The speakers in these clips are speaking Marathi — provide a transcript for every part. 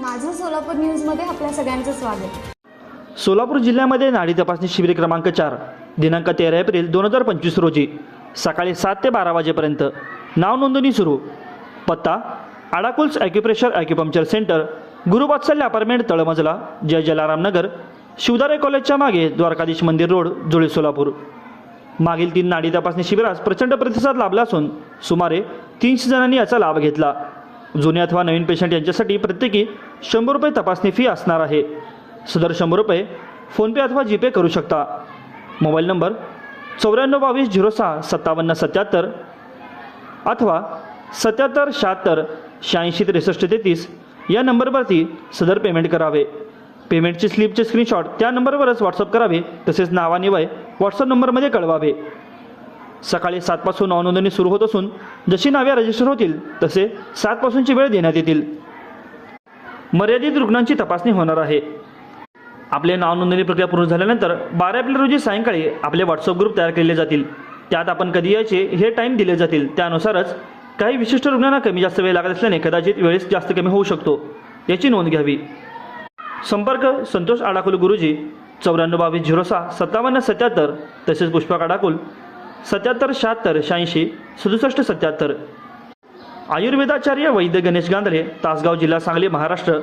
माझं सोलापूर न्यूजमध्ये आपल्या सगळ्यांचं स्वागत. सोलापूर जिल्ह्यामध्ये नाडी तपासणी शिबिर क्रमांक चार दिनांक तेरा एप्रिल दोन हजार पंचवीस रोजी सकाळी सात ते बारा वाजेपर्यंत. नाव नोंदणी सुरू. पत्ता आडाकुल्स ॲक्युप्रेशर ॲक्युपंक्चर सेंटर गुरुवात्सल्य अपार्टमेंट तळमजला जय जलाराम नगर शिवदारे कॉलेजच्या मागे द्वारकाधीश मंदिर रोड जुळे सोलापूर. मागील तीन नाडी तपासणी शिबिरास प्रचंड प्रतिसाद लाभला असून सुमारे तीनशे जणांनी याचा लाभ घेतला. जुने अथवा नवीन पेशंट यांच्यासाठी प्रत्येकी शंभर रुपये तपासणी फी असणार आहे. सदर शंभर रुपये फोनपे अथवा जीपे करू शकता. मोबाईल नंबर चौऱ्याण्णव बावीस झिरो सहा सत्तावन्न सत्याहत्तर अथवा सत्याहत्तर शहात्तर शहाऐंशी त्रेसष्ट तेहतीस या नंबरवरती सदर पेमेंट करावे. पेमेंटची स्लिपचे स्क्रीनशॉट त्या नंबरवरच व्हॉट्सअप करावे. तसेच नावानिवय व्हॉट्सअप नंबरमध्ये कळवावे. सकाळी सातपासून नावनोंदणी सुरू होत असून जशी नावे रजिस्टर होतील तसे सातपासूनची वेळ देण्यात येतील. मर्यादित रुग्णांची तपासणी होणार आहे. आपले नावनोंदणी प्रक्रिया पूर्ण झाल्यानंतर बारा एप्रिल रोजी सायंकाळी आपले व्हॉट्सअप ग्रुप तयार केले जातील. त्यात आपण कधी यायचे हे टाईम दिले जातील. त्यानुसारच काही विशिष्ट रुग्णांना कमी जास्त वेळ लागत असल्याने कदाचित वेळेस जास्त कमी होऊ शकतो. याची नोंद घ्यावी. संपर्क संतोष आडाकुल गुरुजी चौऱ्याण्णव बावीस झिरो सहा सत्तावन्न सत्याहत्तर तसेच पुष्पक आडाकुल सत्याहत्तर शहात्तर शहाऐंशी सदुसष्ट सत्याहत्तर. आयुर्वेदाचार्य वैद्य गणेश गांधळे तासगाव जिल्हा सांगली महाराष्ट्र.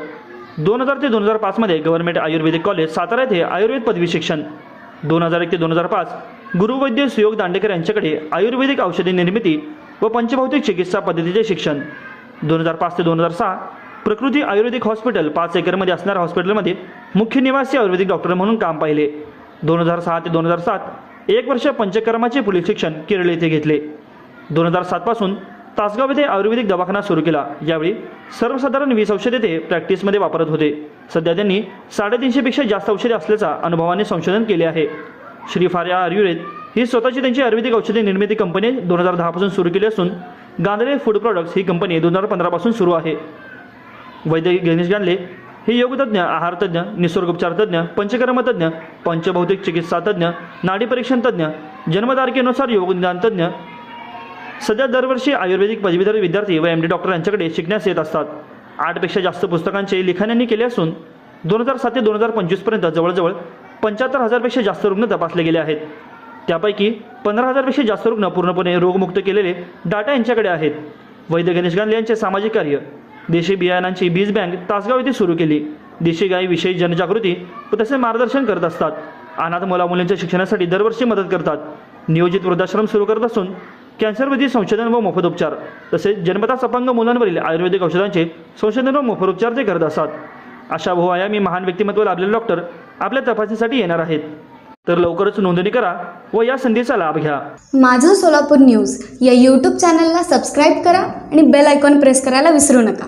दोन हजार ते दोन हजार पाचमध्ये गव्हर्नमेंट आयुर्वेदिक कॉलेज सातारा येथे आयुर्वेद पदवी शिक्षण. दोन हजार एक ते दोन हजार पाच गुरुवैद्य सुयोग दांडेकर यांच्याकडे आयुर्वेदिक औषधी निर्मिती व पंचभौतिक चिकित्सा पद्धतीचे शिक्षण. दोन हजार पाच ते दोन हजार सहा प्रकृती आयुर्वेदिक हॉस्पिटल पाच एकरमध्ये असणाऱ्या हॉस्पिटलमध्ये मुख्य निवासी आयुर्वेदिक डॉक्टर म्हणून काम पाहिले. दोन हजार सहा ते दोन हजार सात एक वर्ष पंचकर्माचे पुढील शिक्षण केरळ येथे घेतले. दोन हजार सातपासून तासगाव येथे आयुर्वेदिक दवाखाना सुरू केला. यावेळी सर्वसाधारण वीस औषधे ते प्रॅक्टिसमध्ये वापरत होते. सध्या त्यांनी साडेतीनशेपेक्षा जास्त औषधे असल्याचा अनुभवाने संशोधन केले आहे. श्री फार्या आयुर्वेद ही स्वतःची त्यांची आयुर्वेदिक औषधे निर्मिती कंपनी दोन हजार दहापासून सुरू केली असून गांधळे फूड प्रॉडक्ट्स ही कंपनी दोन हजार पंधरापासून सुरू आहे. वैद्य गणेश गांधले हे योगतज्ञ आहारतज्ञ निसर्गोपचार तज्ञ पंचकर्म तज्ञ पंचभौतिक चिकित्सा तज्ञ नाडी परीक्षण तज्ञ जन्मतारखेनुसार योगनिदानतज्ञ सध्या दरवर्षी आयुर्वेदिक पदवीधर विद्यार्थी व एम डी डॉक्टर यांच्याकडे शिकण्यास येत असतात. आठपेक्षा जास्त पुस्तकांचे लिखाण यांनी केले असून दोन हजार सात ते दोन हजार पंचवीसपर्यंत जवळजवळ पंच्याहत्तर हजारपेक्षा जास्त रुग्ण तपासले गेले आहेत. त्यापैकी पंधरा हजारपेक्षा जास्त रुग्ण पूर्णपणे रोगमुक्त केलेले डाटा यांच्याकडे आहेत. वैद्य गणेश गांधले यांचे सामाजिक कार्य देशी बियाणांची बीज बँक तासगाव येथे सुरू केली. देशी गायीविषयी जनजागृती व तसे मार्गदर्शन करत असतात. अनाथ मुलामुलींच्या शिक्षणासाठी दरवर्षी मदत करतात. नियोजित वृद्धाश्रम सुरू करत असून कॅन्सरविधी संशोधन व मोफत उपचार तसेच जन्मताच अपंग मुलांवरील आयुर्वेदिक औषधांचे संशोधन व मोफत उपचार ते करत असतात. अशा बहुआयामी महान व्यक्तिमत्व लाभलेले डॉक्टर आपल्या तपासणीसाठी येणार आहेत. तर लवकरच नोंदणी करा व या संधीचा लाभ घ्या. माझं सोलापूर न्यूज या यूट्यूब चॅनलला सबस्क्राईब करा आणि बेल आयकॉन प्रेस करायला विसरू नका.